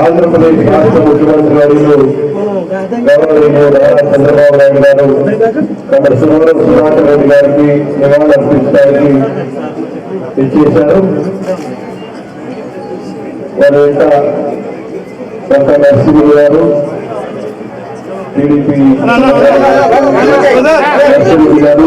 ఆంధ్రప్రదేశ్ రాష్ట్ర ముఖ్యమంత్రి గారు చంద్రబాబు నాయుడు గారు తమ సుమారు సుభాష్ రెడ్డి గారికి నివాళులర్పించడానికి ఇచ్చేశారు వారి వెంట డాక్టర్ నరసింహ గారు టీడీపీ నరసింహ గారు.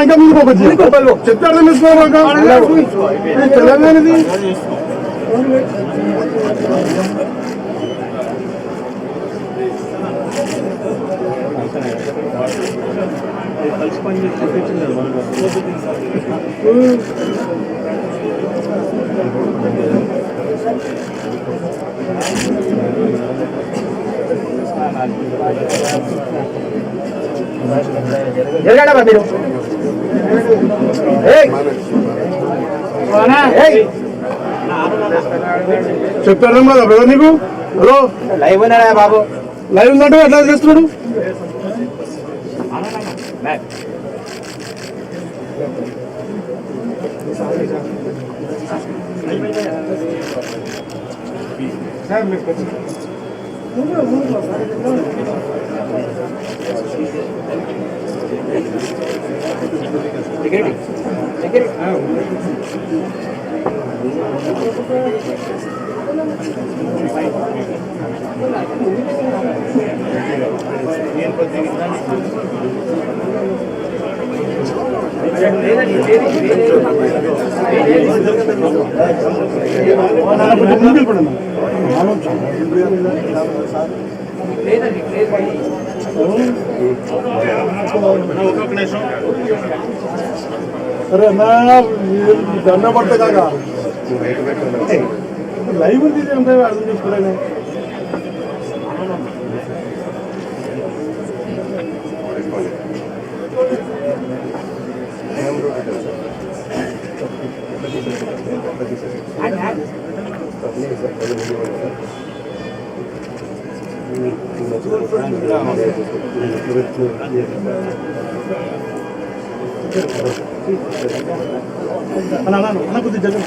ఇంకా ముందు పోకొచ్చి చెప్తారు తెలంగాణది జరగడమ్మా మీరు? ఏయ్! ఏయ్! చెప్తారు కదా బ్రదర్ నీకు? హలో? లైవ్ ఉన్నాడా బాబు? లైవ్ ఉందంటే ఎట్లా చేస్తున్నాడు ね。Thank you. అరే అన్నా మీరు దండ పడతా కాక. లైవ్ తీసి అర్థం చేసుకోలేను. అన్న అన్న అన్న కొద్దిగా జగన్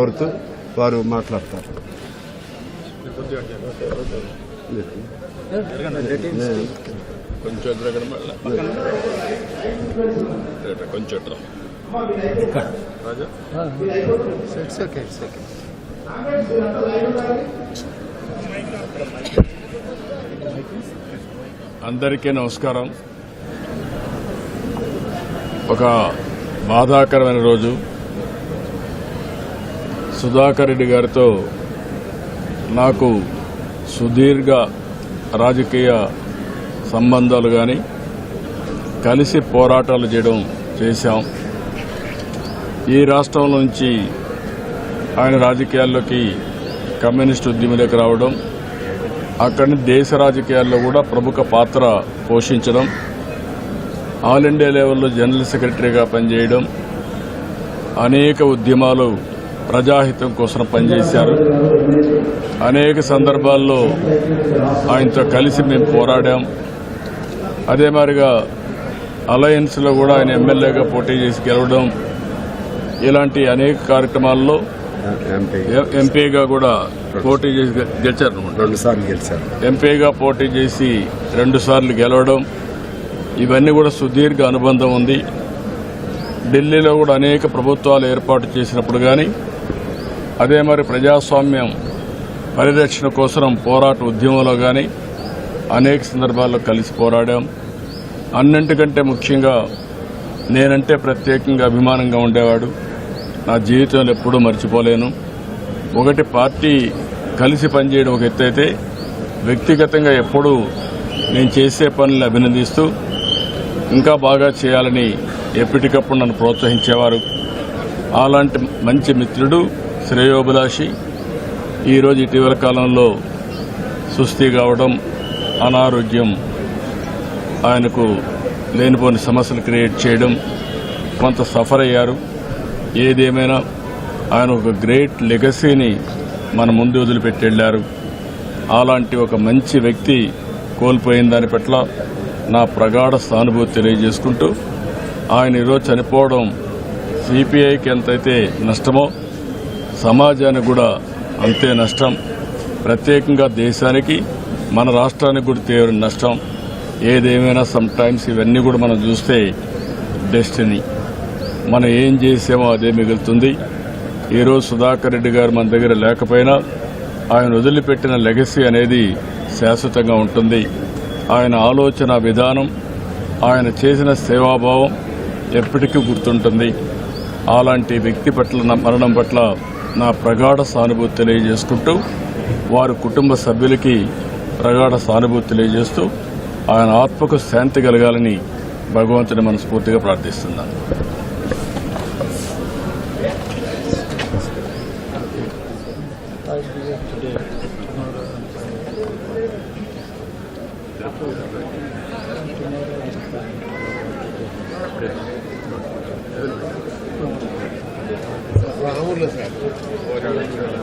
కోరుతూ వారు మాట్లాడతారు. కొంచెం ఎదురుగా మళ్ళా కొంచెం ఎదురు ఓకే అందరికీ నమస్కారం. ఒక బాధాకరమైన రోజు. సుధాకర్ రెడ్డి గారితో నాకు సుదీర్ఘ రాజకీయ సంబంధాలు కానీ కలిసి పోరాటాలు చేయడం చేశాం. ఈ రాష్ట్రం నుంచి ఆయన రాజకీయాల్లోకి కమ్యూనిస్ట్ ఉద్యమంలోకి రావడం అక్కడిని దేశ రాజకీయాల్లో కూడా ప్రముఖ పాత్ర పోషించడం ఆల్ ఇండియా లెవెల్లో జనరల్ సెక్రటరీగా పనిచేయడం అనేక ఉద్యమాలు ప్రజాహితం కోసం పనిచేశారు. అనేక సందర్భాల్లో ఆయనతో కలిసి మేము పోరాడాం. అదే మాదిరిగా అలయన్స్లో కూడా ఆయన ఎమ్మెల్యేగా పోటీ చేసి గెలవడం ఇలాంటి అనేక కార్యక్రమాల్లో ఎంపీగా. కూడా పోటీ చేసి గెలిచారు అనుకుంటా. రెండు సార్లు గెలిచారు. ఎంపీగా పోటీ చేసి రెండుసార్లు గెలవడం ఇవన్నీ కూడా సుదీర్ఘ అనుబంధం ఉంది. ఢిల్లీలో కూడా అనేక ప్రభుత్వాలు ఏర్పాటు చేసినప్పుడు కానీ అదే మరి ప్రజాస్వామ్యం పరిరక్షణ కోసం పోరాట ఉద్యమంలో కానీ అనేక సందర్భాల్లో కలిసి పోరాడాం. అన్నింటికంటే ముఖ్యంగా నేనంటే ప్రత్యేకంగా అభిమానంగా ఉండేవాడు. నా జీవితంలో ఎప్పుడూ మర్చిపోలేను. ఒకటి పార్టీ కలిసి పనిచేయడం ఒక ఎత్తు అయితే వ్యక్తిగతంగా ఎప్పుడూ నేను చేసే పనులు అభినందిస్తూ ఇంకా బాగా చేయాలని ఎప్పటికప్పుడు నన్ను ప్రోత్సహించేవారు. అలాంటి మంచి మిత్రుడు శ్రేయోభిలాషి ఈరోజు ఇటీవల కాలంలో సుస్థి కావడం అనారోగ్యం. ఆయనకు లేనిపోని సమస్యలు క్రియేట్ చేయడం కొంత సఫర్ అయ్యారు. ఏదేమైనా ఆయన ఒక గ్రేట్ లెగసీని మన ముందు వదిలిపెట్టి వెళ్ళారు. అలాంటి ఒక మంచి వ్యక్తి కోల్పోయిన దాని పట్ల నా ప్రగాఢ సానుభూతి తెలియజేసుకుంటూ ఆయన ఈరోజు చనిపోవడం సిపిఐకి ఎంతైతే నష్టమో సమాజానికి కూడా అంతే నష్టం. ప్రత్యేకంగా దేశానికి మన రాష్ట్రానికి కూడా తీవ్ర నష్టం. ఏదేమైనా సమ్ టైమ్స్ ఇవన్నీ కూడా మనం చూస్తే డెస్టినీ. మనం ఏం చేసామో అదే మిగులుతుంది. ఈరోజు సుధాకర్ రెడ్డి గారు మన దగ్గర లేకపోయినా ఆయన వదిలిపెట్టిన లెగసీ అనేది శాశ్వతంగా ఉంటుంది. ఆయన ఆలోచన విధానం ఆయన చేసిన సేవాభావం ఎప్పటికీ గుర్తుంటుంది. అలాంటి వ్యక్తి పట్ల నా మరణం పట్ల నా ప్రగాఢ సానుభూతి తెలియజేసుకుంటూ వారి కుటుంబ సభ్యులకి ప్రగాఢ సానుభూతి తెలియజేస్తూ ఆయన ఆత్మకు శాంతి కలగాలని భగవంతుని మనస్ఫూర్తిగా ప్రార్థిస్తున్నాను. agora Luciano.